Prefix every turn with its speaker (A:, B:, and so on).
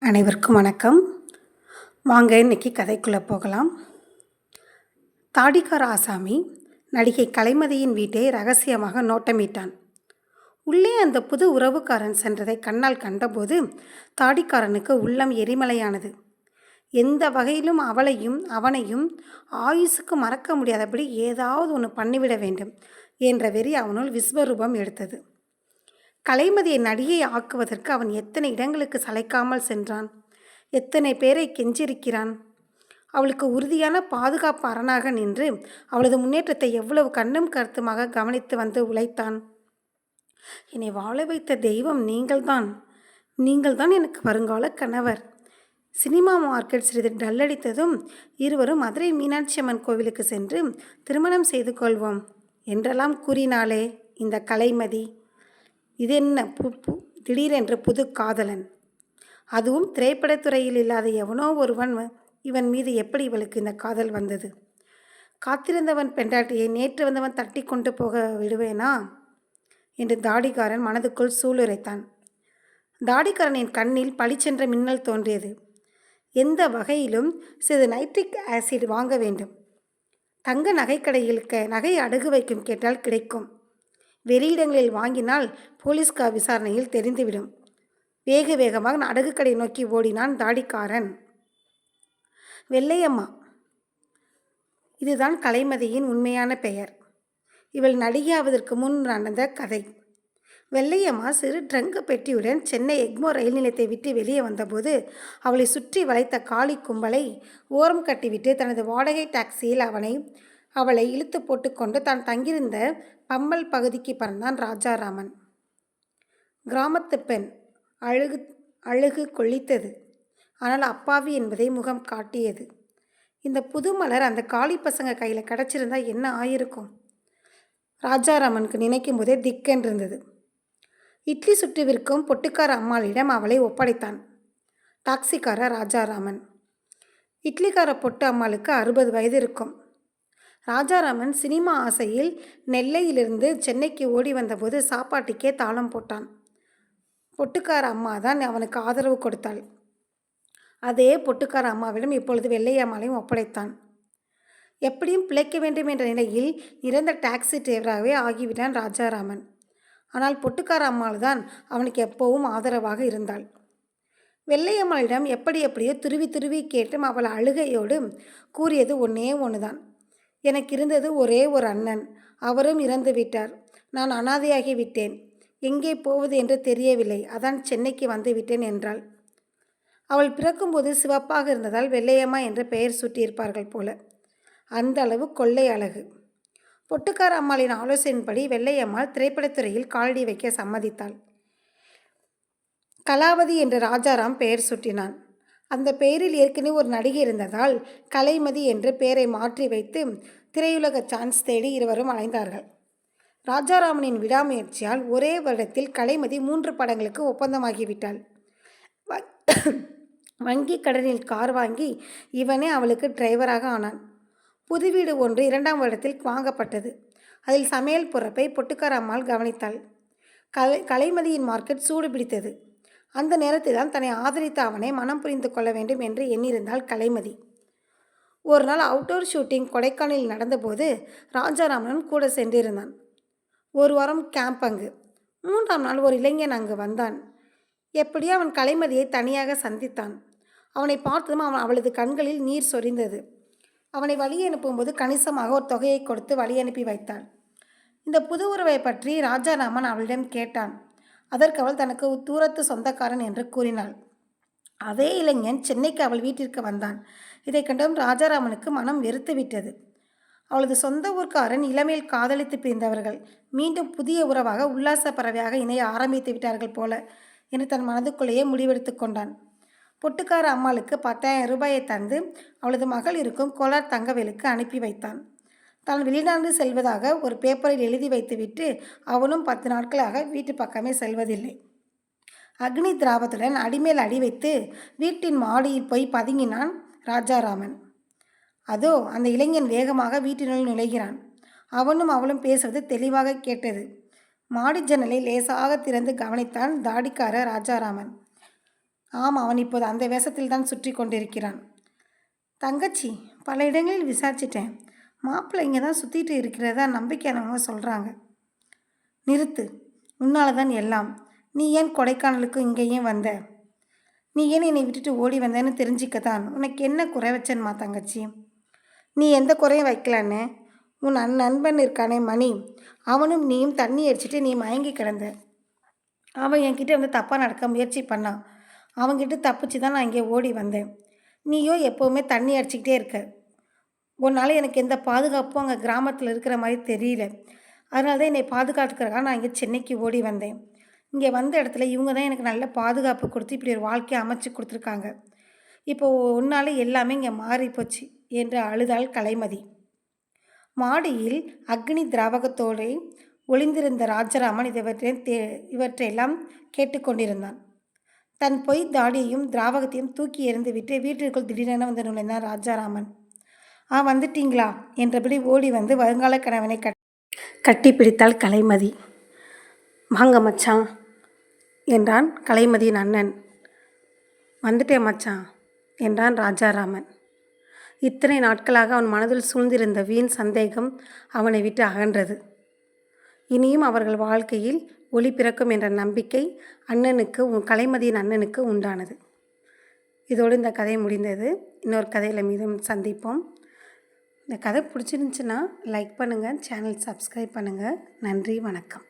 A: அனைவருக்கும் வணக்கம். வாங்க இன்னைக்கு கதைக்குள்ளே போகலாம். தாடிக்கார ஆசாமி நடிகை கலைமதியின் வீட்டை ரகசியமாக நோட்டமிட்டான். உள்ளே அந்த புது உறவுக்காரன் சென்றதை கண்ணால் கண்டபோது தாடிக்காரனுக்கு உள்ளம் எரிமலையானது. எந்த வகையிலும் அவளையும் அவனையும் ஆயுசுக்கு மறக்க முடியாதபடி ஏதாவது ஒன்று பண்ணிவிட வேண்டும் என்ற வெறி அவனுள் விஸ்வரூபம் எடுத்தது. கலைமதியை நடிகை ஆக்குவதற்கு அவன் எத்தனை இடங்களுக்கு சளைக்காமல் சென்றான்? எத்தனை பேரை கெஞ்சிருக்கிறான்? அவளுக்கு உறுதியான பாதுகாப்பு அரணாக நின்று அவளது முன்னேற்றத்தை எவ்வளவு கண்ணும் கருத்துமாக கவனித்து வந்து உழைத்தான். என்னை வாழ வைத்த தெய்வம் நீங்கள்தான். நீங்கள்தான் எனக்கு வருங்கால கணவர். சினிமா மார்க்கெட் சிறிது டல்லடித்ததும் இருவரும் மதுரை மீனாட்சி அம்மன் கோவிலுக்கு சென்று திருமணம் செய்து கொள்வோம் என்றெல்லாம் கூறினாளே இந்த கலைமதி. இது என்ன பு பு திடீரென்று புது காதலன். அதுவும் திரைப்படத்துறையில் இல்லாத எவனோ ஒருவன் இவன் மீது எப்படி இவளுக்கு இந்த காதல் வந்தது? காத்திருந்தவன் பெண்டாட்டியை நேற்று வந்தவன் தட்டி கொண்டு போக விடுவேனா? என்று தாடிக்காரன் மனதுக்குள் சூளுரைத்தான். தாடிக்காரனின் கண்ணில் பளிச்சென்ற மின்னல் தோன்றியது. எந்த வகையிலும் சிறிது நைட்ரிக் ஆசிட் வாங்க வேண்டும். தங்க நகைக்கடையில் க நகை அடகு வைக்கும் கேட்டால் கிடைக்கும். வெளியிடங்களில் வாங்கினால் போலீஸ்கார் விசாரணையில் தெரிந்துவிடும். வேக வேகமாக அடகுக்கடை நோக்கி ஓடினான் தாடிக்காரன். வெள்ளையம்மா இதுதான் கலைமதியின் உண்மையான பெயர். இவள் நடிகையாவதற்கு முன் நடந்த கதை. வெள்ளையம்மா சிறு ட்ரங்கு பெட்டியுடன் சென்னை எக்மோ ரயில் நிலையத்தை விட்டு வெளியே வந்தபோது அவளை சுற்றி வளைத்த காளி கும்பலை ஓரம் கட்டிவிட்டு தனது வாடகை டாக்ஸியில் அவனை அவளை இழுத்து போட்டுக்கொண்டு தான் தங்கியிருந்த பம்மல் பகுதிக்கு பறந்தான் ராஜாராமன். கிராமத்து பெண் அழுகு அழுகு கொள்ளித்தது. ஆனால் அப்பாவி என்பதை முகம் காட்டியது. இந்த புது மலர் அந்த காளி பசங்க கையில் கிடச்சிருந்தா என்ன ஆயிருக்கும்? ராஜாராமனுக்கு நினைக்கும் போதே திக்கென்றிருந்தது. இட்லி சுட்டு விற்கும் பொட்டுக்கார அம்மாளிடம் அவளை ஒப்படைத்தான். டாக்ஸிக்கார ராஜாராமன். இட்லிக்கார பொட்டு அம்மாளுக்கு அறுபது வயது இருக்கும். ராஜாராமன் சினிமா ஆசையில் நெல்லையிலிருந்து சென்னைக்கு ஓடி வந்தபோது சாப்பாட்டுக்கே தாளம் போட்டான். பொட்டுக்கார அம்மா தான் அவனுக்கு ஆதரவு கொடுத்தாள். அதே பொட்டுக்கார அம்மாவிடம் இப்பொழுது வெள்ளையம்மாளையும் ஒப்படைத்தான். எப்படியும் பிழைக்க வேண்டும் என்ற நிலையில் இறந்த டாக்ஸி டிரைவராகவே ஆகிவிட்டான் ராஜாராமன். ஆனால் பொட்டுக்கார அம்மாள் தான் அவனுக்கு எப்போவும் ஆதரவாக இருந்தாள். வெள்ளையம்மாளிடம் எப்படி எப்படியோ துருவி துருவி கேட்டும் அவள் அழுகையோடு கூறியது ஒன்றே ஒன்று தான் எனக்கு இருந்தது ஒரே ஒரு அண்ணன். அவரும் இறந்து விட்டார். நான் அனாதையாகி விட்டேன். எங்கே போவது என்று தெரியவில்லை. அதான் சென்னைக்கு வந்து விட்டேன் என்றாள். அவள் பிறக்கும்போது சிவப்பாக இருந்ததால் வெள்ளையம்மா என்று பெயர் சூட்டியிருப்பார்கள் போல. அந்த அளவு கொள்ளை அழகு. பொட்டுக்கார அம்மாளின் ஆலோசனையின்படி வெள்ளையம்மாள் திரைப்படத்துறையில் காலடி வைக்க சம்மதித்தாள். கலாவதி என்று ராஜாராம் பெயர் சூட்டினான். அந்த பெயரில் ஏற்கனவே ஒரு நடிகை இருந்ததால் கலைமதி என்று பெயரை மாற்றி வைத்து திரையுலக சான்ஸ் தேடி இருவரும் அலைந்தார்கள். ராஜாராமனின் விடாமுயற்சியால் ஒரே வருடத்தில் கலைமதி மூன்று படங்களுக்கு ஒப்பந்தமாகிவிட்டாள். வங்கி கடனில் கார் வாங்கி இவனே அவளுக்கு டிரைவராக ஆனான். புது வீடு ஒன்று இரண்டாம் வருடத்தில் வாங்கப்பட்டது. அதில் சமையல் பொறப்பை பொட்டுக்கார அம்மாள் கவனித்தாள். கலை கலைமதியின் மார்க்கெட் சூடு பிடித்தது அந்த நேரத்தில்தான் தன்னை ஆதரித்த அவனை மனம் புரிந்து கொள்ள வேண்டும் என்று எண்ணியிருந்தாள் கலைமதி. ஒரு நாள் அவுட்டோர் ஷூட்டிங் கொடைக்கானலில் நடந்தபோது ராஜாராமனும் கூட சென்றிருந்தான். ஒரு வாரம் கேம்ப் அங்கு. மூன்றாம் நாள் ஒரு இளைஞன் அங்கு வந்தான். எப்படியோ அவன் கலைமதியை தனியாக சந்தித்தான். அவனை பார்த்ததும் அவன் அவளது கண்களில் நீர் சொரிந்தது. அவனை வழி அனுப்பும்போது கணிசமாக ஒரு தொகையை கொடுத்து வழி அனுப்பி வைத்தாள். இந்த புது உறவை பற்றி ராஜாராமன் அவளிடம் கேட்டான். அதற்கு அவள் தனக்கு தூரத்து சொந்தக்காரன் என்று கூறினாள். அதே இளைஞன் சென்னைக்கு அவள் வீட்டிற்கு வந்தான். இதை கண்டதும் ராஜாராமனுக்கு மனம் வெறுத்து விட்டது அவளது சொந்த ஊர்க்காரன் இளமையில் காதலித்து பிரிந்தவர்கள் மீண்டும் புதிய உறவாக உல்லாச பறவையாக இணைய ஆரம்பித்து விட்டார்கள் போல என்று தன் மனதுக்குள்ளேயே முடிவெடுத்து கொண்டான். பொட்டுக்கார அம்மாளுக்கு பத்தாயிரம் ரூபாயை தந்து அவளது மகள் இருக்கும் கோலார் தங்கவேலுக்கு அனுப்பி வைத்தான். தான் வெளிநாடு செல்வதாக ஒரு பேப்பரில் எழுதி வைத்துவிட்டு அவனும் பத்து நாட்களாக வீட்டு பக்கமே செல்வதில்லை. அக்னி திராவத்துடன் அடிமேல் அடி வைத்து வீட்டின் மாடியில் போய் பதுங்கினான் ராஜாராமன். அதோ அந்த இளைஞன் வேகமாக வீட்டினுள் நுழைகிறான். அவனும் அவளும் பேசுவது தெளிவாக கேட்டது. மாடி ஜன்னலை லேசாக திறந்து கவனித்தான் தாடிக்கார ராஜாராமன். ஆம் அவன் இப்போது அந்த வேஷத்தில் தான் சுற்றி கொண்டிருக்கிறான். தங்கச்சி பல இடங்களில் விசாரிச்சிட்டேன். மாப்பிள்ளை இங்கே தான் சுற்றிட்டு இருக்கிறதா நம்பிக்கையானவங்க சொல்கிறாங்க நிறுத்து. உன்னால் தான் எல்லாம். நீ ஏன் கொடைக்கானலுக்கு இங்கேயும் வந்த? நீ ஏன் என்னை விட்டுட்டு ஓடி வந்தேன்னு தெரிஞ்சிக்கத்தான். உனக்கு என்ன குறை வச்சேன்மா தங்கச்சி? நீ எந்த குறையும் வைக்கலன்னு? உன் அன் நண்பன் இருக்கானே மணி. அவனும் நீயும் தண்ணி அடிச்சுட்டு நீ மயங்கி கிடந்த. அவன் என்கிட்ட வந்து தப்பாக நடக்க முயற்சி பண்ணான். அவன்கிட்ட தப்பிச்சு தான் நான் இங்கே ஓடி வந்தேன். நீயோ எப்போவுமே தண்ணி அடிச்சுக்கிட்டே இருக்க. உன்னால் எனக்கு எந்த பாதுகாப்பும் அங்கே கிராமத்தில் இருக்கிற மாதிரி தெரியல. அதனால தான் என்னை பாதுகாத்துக்கிறக்காக நான் இங்கே சென்னைக்கு ஓடி வந்தேன். இங்கே வந்த இடத்துல இவங்க தான் எனக்கு நல்ல பாதுகாப்பு கொடுத்து இப்படி ஒரு வாழ்க்கையை அமைச்சு கொடுத்துருக்காங்க. இப்போது உன்னால் எல்லாமே இங்கே மாறி போச்சு என்று அழுதாள் கலைமதி. மாடியில் அக்னி திராவகத்தோடு ஒளிந்திருந்த ராஜராமன் இவற்றை தே இவற்றையெல்லாம் கேட்டுக்கொண்டிருந்தான் தன் பொய் தாடியையும் திராவகத்தையும் தூக்கி எறிந்துவிட்டு வீட்டிற்குள் திடீரென வந்து நுழைந்தான் ராஜாராமன். ஆ வந்துட்டீங்களா? என்றபடி ஓடி வந்து வருங்கால கணவனை கட் கட்டி பிடித்தாள் கலைமதி. வாங்க மச்சான் என்றான் கலைமதியின் அண்ணன். வந்துட்டேன் மச்சான் என்றான் ராஜாராமன். இத்தனை நாட்களாக அவன் மனதில் சூழ்ந்திருந்த வீண் சந்தேகம் அவனை விட்டு அகன்றது. இனியும் அவர்கள் வாழ்க்கையில் ஒளி பிறக்கும் என்ற நம்பிக்கை அண்ணனுக்கு உன் கலைமதியின் அண்ணனுக்கு உண்டானது. இதோடு இந்த கதை முடிந்தது. இன்னொரு கதையில் மீதும் சந்திப்போம். இந்த கதை பிடிச்சிருந்துச்சின்னா லைக் பண்ணுங்கள் சேனல் சப்ஸ்கிரைப் பண்ணுங்கள் நன்றி வணக்கம்.